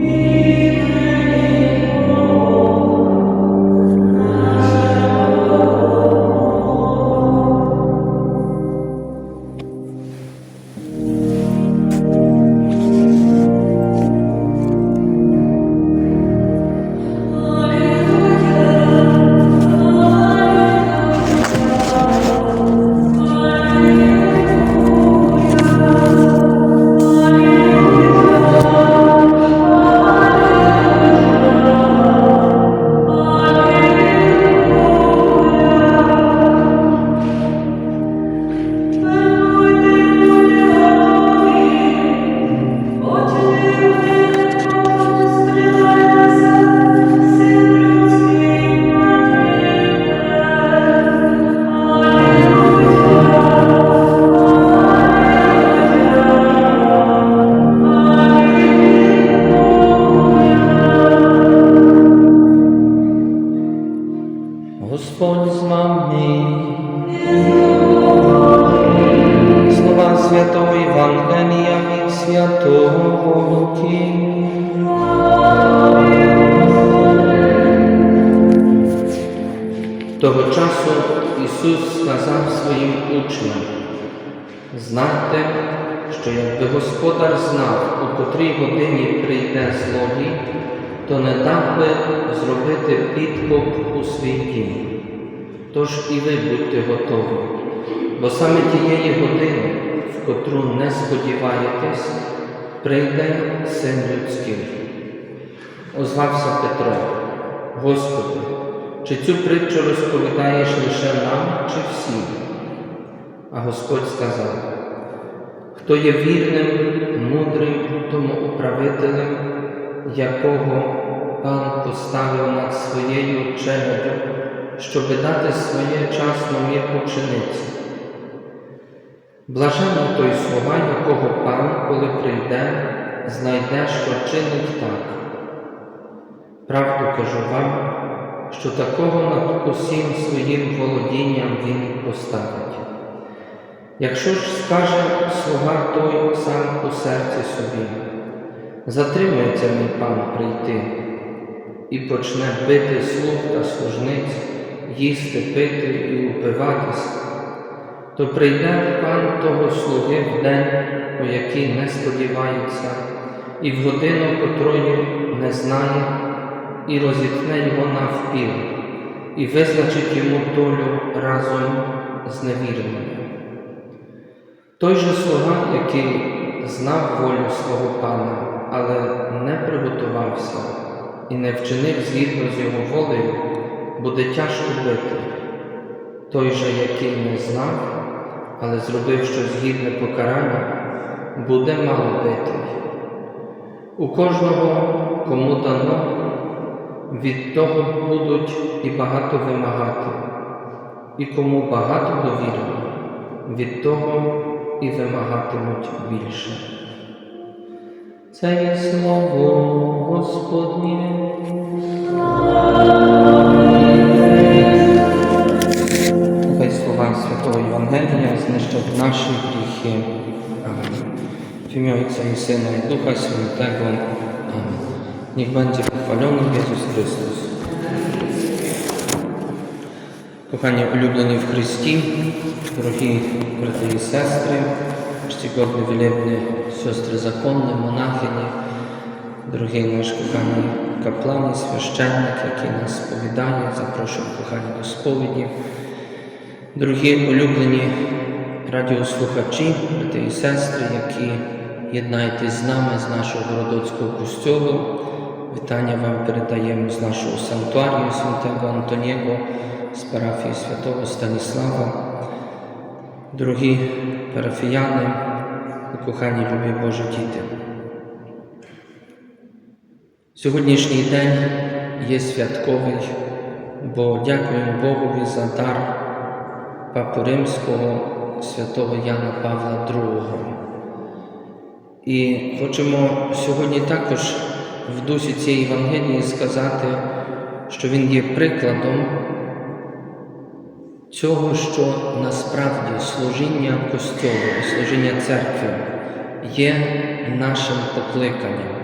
Yeah. Господь з вами. Слова Святого Євангелія від Святого Луки. Того часу Ісус сказав своїм учням, знайте, що якби господар знав, у котрій годині прийде злодій, то не дав би зробити підкоп у свій дім. Тож і ви будьте готові, бо саме тієї години, в котру не сподіваєтесь, прийде син людський. Озвався Петро, Господи, чи цю притчу розповідаєш лише нам чи всім? А Господь сказав, хто є вірним, мудрим, тому управителем, якого пан поставив над своєю челядю, щоби дати своє часно мір учениці. Блаженний той слуга, якого пан, коли прийде, знайде, що чинить так. Правду кажу вам, що такого над усім своїм володінням він поставить. Якщо ж скаже слуга той сам у серці собі, затримується мій пан прийти і почне бити слуг та служниць, їсти, пити і упиватися, то прийде пан того слуги в день, у який не сподівається, і в годину котрої не знає, і розітне його навпіл, і визначить йому долю разом з невірними. Той же слуга, який знав волю свого пана, але не приготувався і не вчинив згідно з його волею, буде тяжко бити. Той же, який не знав, але зробив щось гідне покарання, буде мало битий. У кожного, кому дано, від того будуть і багато вимагати, і кому багато довірено, від того і вимагатимуть більше. Це є слово Господнє. Нехай слова Святого Євангелія знищать наші гріхи. Amen. W imię Ojca i Syna i Ducha Świętego. Amen. Niech będzie pochwalony Jezus Chrystus. Kochani ulubieni w Chrysті, дорогі брати і сестри, czcigodne, wielebne siostry zakonne, monachini, дорогий наш коханий каплан священник, який нас сповідає, запрошую кохані до сповіді. Дорогі улюблені радіослухачі, брати і сестри, які єднаєтесь з нами з нашого Городоцького костьолу, вітання вам передаємо з нашого санктуарію святого Антоніго, з парафії святого Станіслава. Дорогі парафіяни, кохані любі Божі діти. Сьогоднішній день є святковий, бо дякуємо Богові за дар Папи Римського святого Яна Павла II. І хочемо сьогодні також в дусі цієї Євангелії сказати, що він є прикладом цього, що насправді служіння Костьолу служіння церкви є нашим покликанням.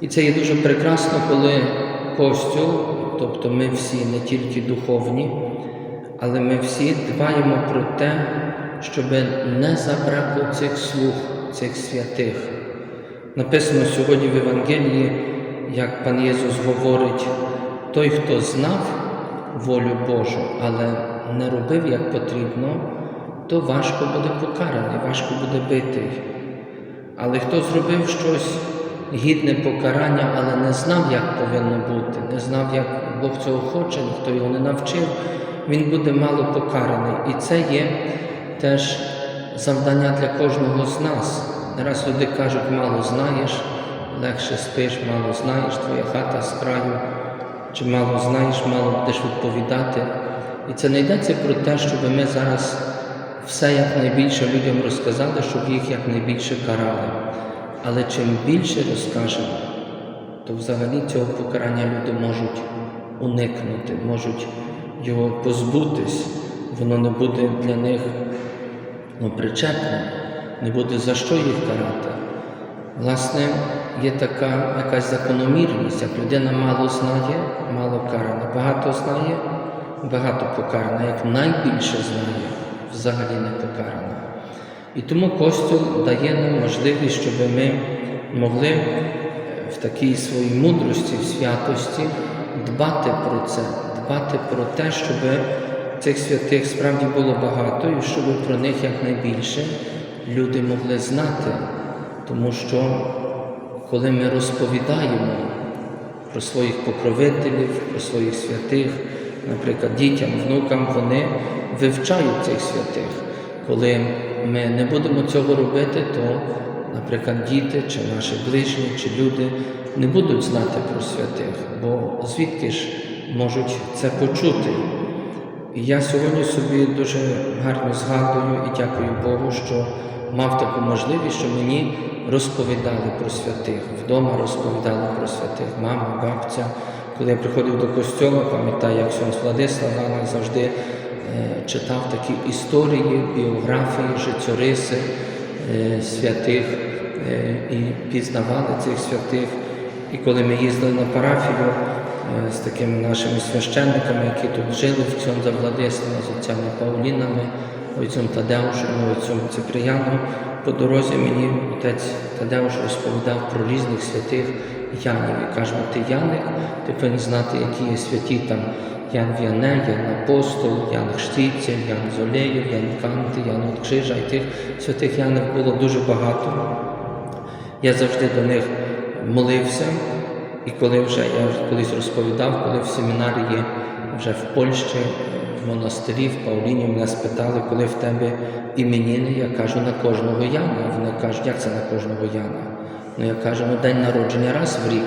І це є дуже прекрасно, коли Костюл, тобто ми всі не тільки духовні, але ми всі дбаємо про те, щоб не забракло цих слуг, цих святих. Написано сьогодні в Євангелії, як пан Єсус говорить, той, хто знав волю Божу, але не робив як потрібно, то важко буде покараний, важко буде битий. Але хто зробив щось гідне покарання, але не знав, як повинно бути, не знав, як Бог цього хоче, ніхто його не навчив, він буде мало покараний. І це є теж завдання для кожного з нас. Раз люди кажуть, мало знаєш, легше спиш, мало знаєш, твоя хата з краю, чи мало знаєш, мало будеш відповідати. І це не йдеться про те, щоб ми зараз все якнайбільше людям розказали, щоб їх якнайбільше карали. Але чим більше розкажемо, то взагалі цього покарання люди можуть уникнути, можуть його позбутись. Воно не буде для них ну, причетним, не буде за що їх карати. Власне, є така якась закономірність, як людина мало знає, мало карана, багато знає, багато покарана, як найбільше знає, взагалі не покарана. І тому Костюл дає нам можливість, щоб ми могли е, в такій своїй мудрості, в святості дбати про це, дбати про те, щоб цих святих справді було багато, і щоб про них якнайбільше люди могли знати. Тому що коли ми розповідаємо про своїх покровителів, про своїх святих, наприклад, дітям, внукам, вони вивчають цих святих. Коли ми не будемо цього робити, то, наприклад, діти чи наші ближні, чи люди не будуть знати про святих, бо звідки ж можуть це почути? І я сьогодні собі дуже гарно згадую і дякую Богу, що мав таку можливість, що мені розповідали про святих. Вдома розповідали про святих, мама, бабця. Коли я приходив до костьола, пам'ятаю, як Сьонс Владислав Ганна завжди е, читав такі історії, біографії, життєриси е, святих е, і пізнавали цих святих. І коли ми їздили на парафію з такими нашими священниками, які тут жили, в Ксьонза Владислава, з отцями Паулінами, отцем Тадеушем, отцем Циприяном, по дорозі мені отець Тадеуш розповідав про різних святих Янів. І каже, ти Яник, ти повинен знати, які є святі там Ян Віане, Ян Апостол, Ян Хштиця, Ян Золеєв, Ян Канти, Ян от Крижа. І тих святих Янів було дуже багато. Я завжди до них молився, і коли вже я колись розповідав, коли в семінарії вже в Польщі, в монастирі, в Пауліні мене спитали, коли в тебе іменіни, я кажу на кожного Яна. Вони кажуть, як це на кожного Яна? Ну я кажу, ну день народження раз в рік,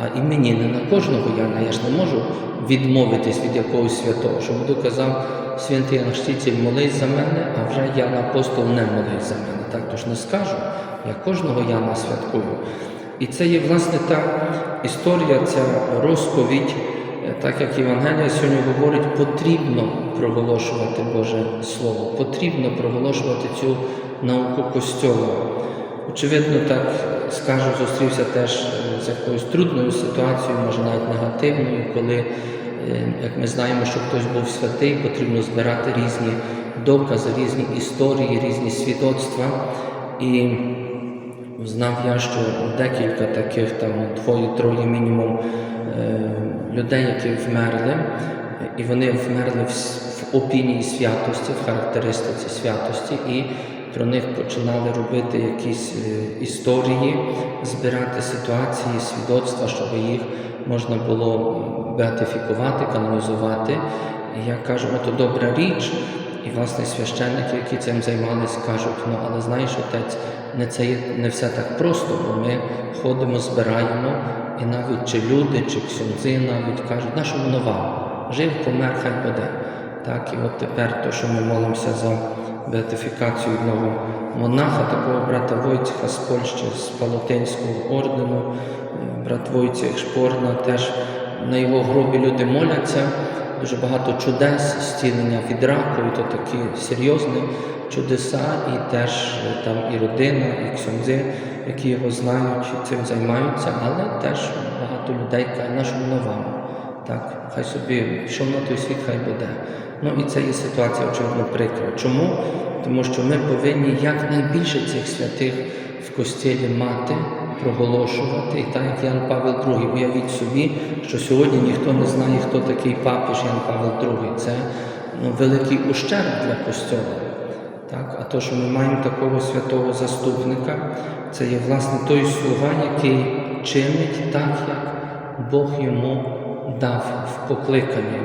а іменіни на кожного Яна. Я ж не можу відмовитись від якогось святого, що буду казав, святий Ян Штіцель, молись за мене, а вже Ян Апостол не молись за мене. Так то ж не скажу. Я кожного Яна святкую. І це є власне та історія, ця розповідь, е, так як Євангелія сьогодні говорить, потрібно проголошувати Боже Слово, потрібно проголошувати цю науку Костьола. Очевидно, так скажу, зустрівся теж е, з якоюсь трудною ситуацією, може навіть негативною, коли, е, як ми знаємо, що хтось був святий, потрібно збирати різні докази, різні історії, різні свідоцтва. І знав я, що декілька таких, там двоє-троє мінімум е, людей, які вмерли, і вони вмерли в, опінії святості, в характеристиці святості, і про них починали робити якісь е, історії, збирати ситуації, свідоцтва, щоб їх можна було беатифікувати, канонізувати. І я кажу, ото добра річ. І власне священники, які цим займалися, кажуть, ну але знаєш, отець, не це є не все так просто, бо ми ходимо, збираємо, і навіть чи люди, чи ксьонзи навіть кажуть, на що воно? Жив, помер, хай буде. Так, і от тепер то, що ми молимося за беатифікацію одного монаха, такого брата Войцеха з Польщі, з Палатинського ордену, брат Войцех Шпорна, теж на його гробі люди моляться. Дуже багато чудес, зцілення від раку, і то такі серйозні чудеса, і теж там і родина, і ксьонзи, які його знають, цим займаються, але теж багато людей каже, що воно вам. Так, хай собі йшов на той світ, хай буде. Ну і це є ситуація очевидно прикра. Чому? Тому що ми повинні якнайбільше цих святих в костілі мати, проголошувати. І так як Ян Павел II, уявіть собі, що сьогодні ніхто не знає, хто такий папіж Ян Павел II. Це ну, великий ущерб для Костьола. Так? А то, що ми маємо такого святого заступника, це є власне той слуга, який чинить так, як Бог йому дав в покликанні.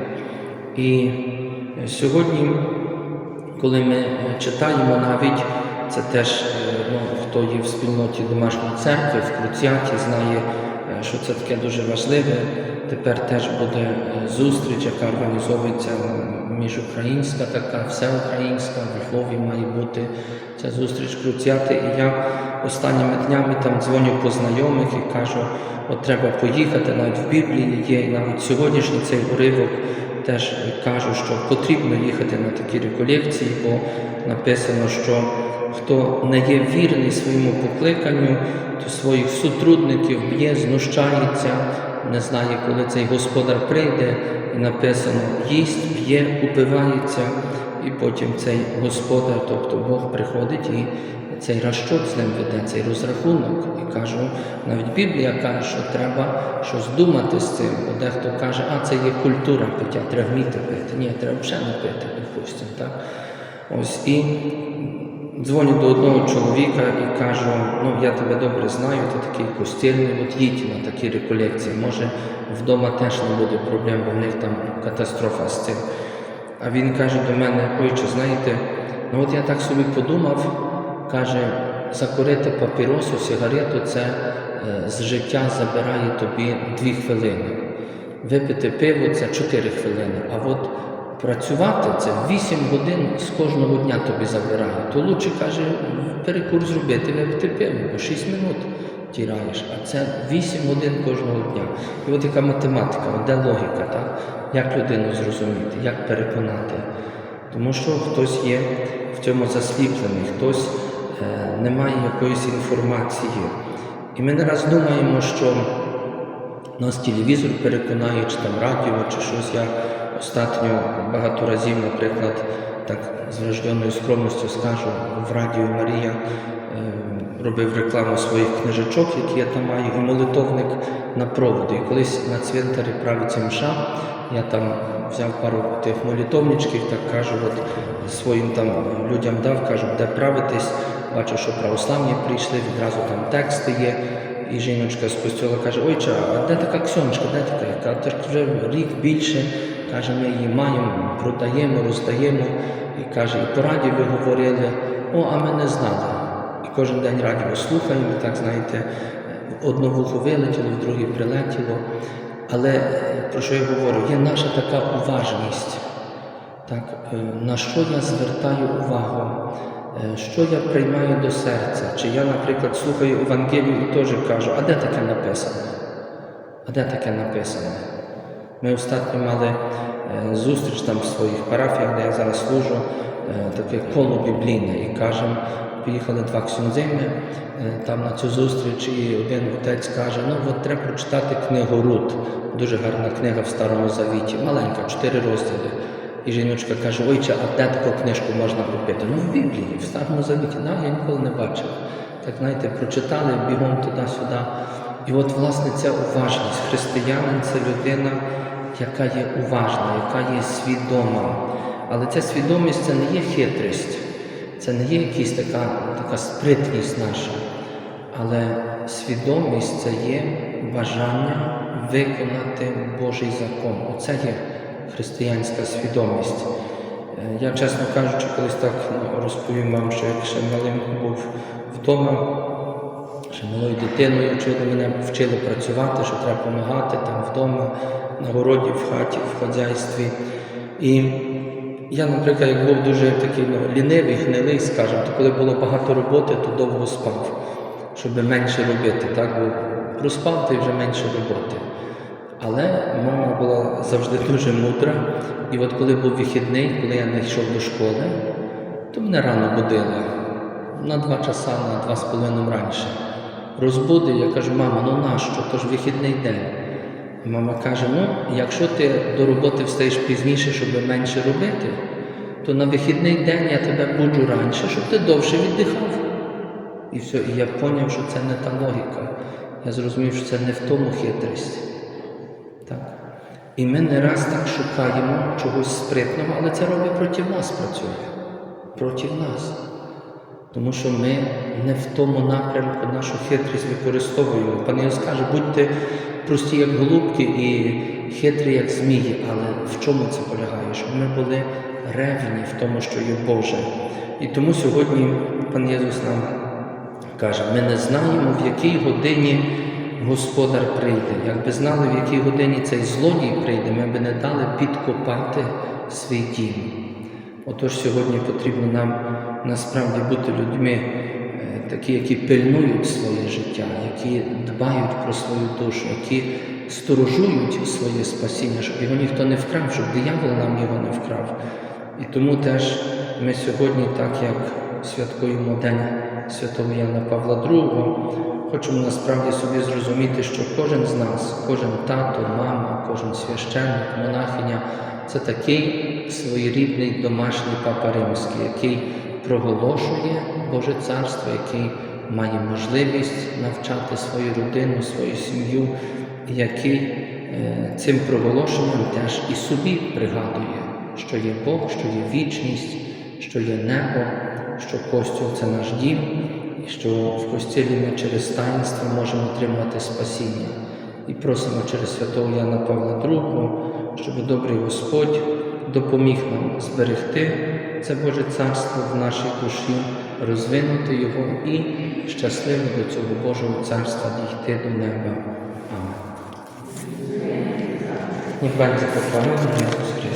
І сьогодні, коли ми е, читаємо навіть, це теж е, ну, хто є в спільноті домашньої церкви, в Круціаті, знає, е, що це таке дуже важливе. Тепер теж буде зустріч, яка організовується міжукраїнська, така всеукраїнська, в Львові має бути ця зустріч Круціати. І я останніми днями там дзвоню по знайомих і кажу, от треба поїхати, навіть в Біблії є, і навіть сьогоднішній цей уривок теж кажу, що потрібно їхати на такі реколекції, бо написано, що хто не є вірний своєму покликанню, то своїх сутрудників б'є, знущається, не знає, коли цей господар прийде, і написано їсть, п'є, упивається, і потім цей господар, тобто Бог приходить і цей розчот з ним веде, цей розрахунок. І кажу, навіть Біблія каже, що треба щось думати з цим. Бо дехто каже, а це є культура пиття, треба вміти пити. Ні, треба взагалі не пити, допустимо. Так? Ось і дзвоню до одного чоловіка і кажу, ну я тебе добре знаю, ти такий постільний, от їдь на такі реколекції. Може вдома теж не буде проблем, бо в них там катастрофа з цим. А він каже до мене, ойче, знаєте, ну от я так собі подумав, каже, закурити папіросу, сигарету це е, з життя забирає тобі дві хвилини. Випити пиво це 4 хвилини. А от працювати це 8 годин з кожного дня тобі забирає. То лучше каже, перекур зробити, випити пиво, бо 6 минут тираєш, а це 8 годин кожного дня. І от яка математика, де логіка, так? як людину зрозуміти, як переконати. Тому що хтось є в цьому засліплений, хтось е, не має якоїсь інформації. І ми не раз думаємо, що нас телевізор переконає, чи там радіо, чи щось. Я остатньо багато разів, наприклад, так з врожденою скромністю скажу, в Радіо Марія е, робив рекламу своїх книжечок, які я там маю, і молитовник на проводу. І колись на цвинтарі правиться мша, я там взяв пару тих молитовничків, так кажу, от своїм там людям дав, кажу, де правитись. Бачу, що православні прийшли, відразу там тексти є. І жіночка з костюла каже, ойча, а де така ксьоночка, де така? Я кажу, «Так вже рік більше. Каже, ми її маємо, продаємо, роздаємо. І каже, і по радіо ви говорили, о, а ми не знали. І кожен день радіо слухаємо, так знаєте, одне вухо вилетіло, в друге прилетіло. Але е, про що я говорю? Є наша така уважність. Так, е, на що я звертаю увагу? Е, Що я приймаю до серця? Чи я, наприклад, слухаю Евангелію і теж кажу, а де таке написано? А де таке написано? Ми остатньо мали е, зустріч там в своїх парафіях, де я зараз служу, е, таке коло біблійне, і кажемо, поїхали два ксюнзими там на цю зустріч, і один отець каже, ну от треба прочитати книгу Рут. Дуже гарна книга в Старому Завіті, маленька, чотири розділи. І жіночка каже, ойче, а де таку книжку можна купити? Ну, в Біблії, в Старому Завіті. Да, я ніколи не бачив. Так, знаєте, прочитали бігом туди-сюди. І от, власне, ця уважність. Християнин це людина, яка є уважна, яка є свідома. Але ця свідомість це не є хитрість, це не є якась така, така спритність наша. Але свідомість це є бажання виконати Божий закон. Оце є християнська свідомість. Е, Я, чесно кажучи, колись так ну, розповім вам, що як ще малим був вдома, ще малою дитиною, очевидно, мене вчили працювати, що треба допомагати там вдома, на городі, в хаті, в хазяйстві. І я, наприклад, як був дуже такий ну, лінивий, гнилий, скажімо, то коли було багато роботи, то довго спав, щоб менше робити. Так? Бо проспав ти вже менше роботи. Але мама була завжди дуже мудра. І от коли був вихідний, коли я не йшов до школи, то мене рано будила. На два часа, на два з половиною раніше. Розбудив, я кажу, мама, ну нащо? То ж вихідний день. Мама каже: ну, якщо ти до роботи встаєш пізніше, щоб менше робити, то на вихідний день я тебе буджу раніше, щоб ти довше віддихав. І все, і я зрозумів, що це не та логіка. Я зрозумів, що це не в тому хитрість. І ми не раз так шукаємо чогось спритного, але це робить проти нас працює. Проти нас. Тому що ми не в тому напрямку нашу хитрість використовуємо. Пан Ісус каже, будьте прості, як голубки, і хитрі, як змії. Але в чому це полягає? Щоб ми були ревні в тому, що є Боже. І тому сьогодні пан Єсус нам каже, ми не знаємо, в якій годині Господар прийде. Якби знали, в якій годині цей злодій прийде, ми б не дали підкопати свій дім. Отож, сьогодні потрібно нам насправді бути людьми, е, такі, які пильнують своє життя, які дбають про свою душу, які сторожують своє спасіння, щоб його ніхто не вкрав, щоб диявол нам його не вкрав. І тому теж ми сьогодні, так як святкуємо День святого Яна Павла II, хочемо насправді собі зрозуміти, що кожен з нас, кожен тато, мама, кожен священник, монахиня це такий своєрідний домашній папа римський, який проголошує Боже Царство, який має можливість навчати свою родину, свою сім'ю, який е, цим проголошенням теж і собі пригадує, що є Бог, що є вічність, що є небо, що Костюл це наш дім, і що в Костілі ми через таїнство можемо отримати спасіння. І просимо через святого Яна Павла II, щоб добрий Господь допоміг нам зберегти це Боже Царство в нашій душі, розвинути його і щасливо до цього Божого Царства дійти до неба. Amen. Niech będzie pochwalony.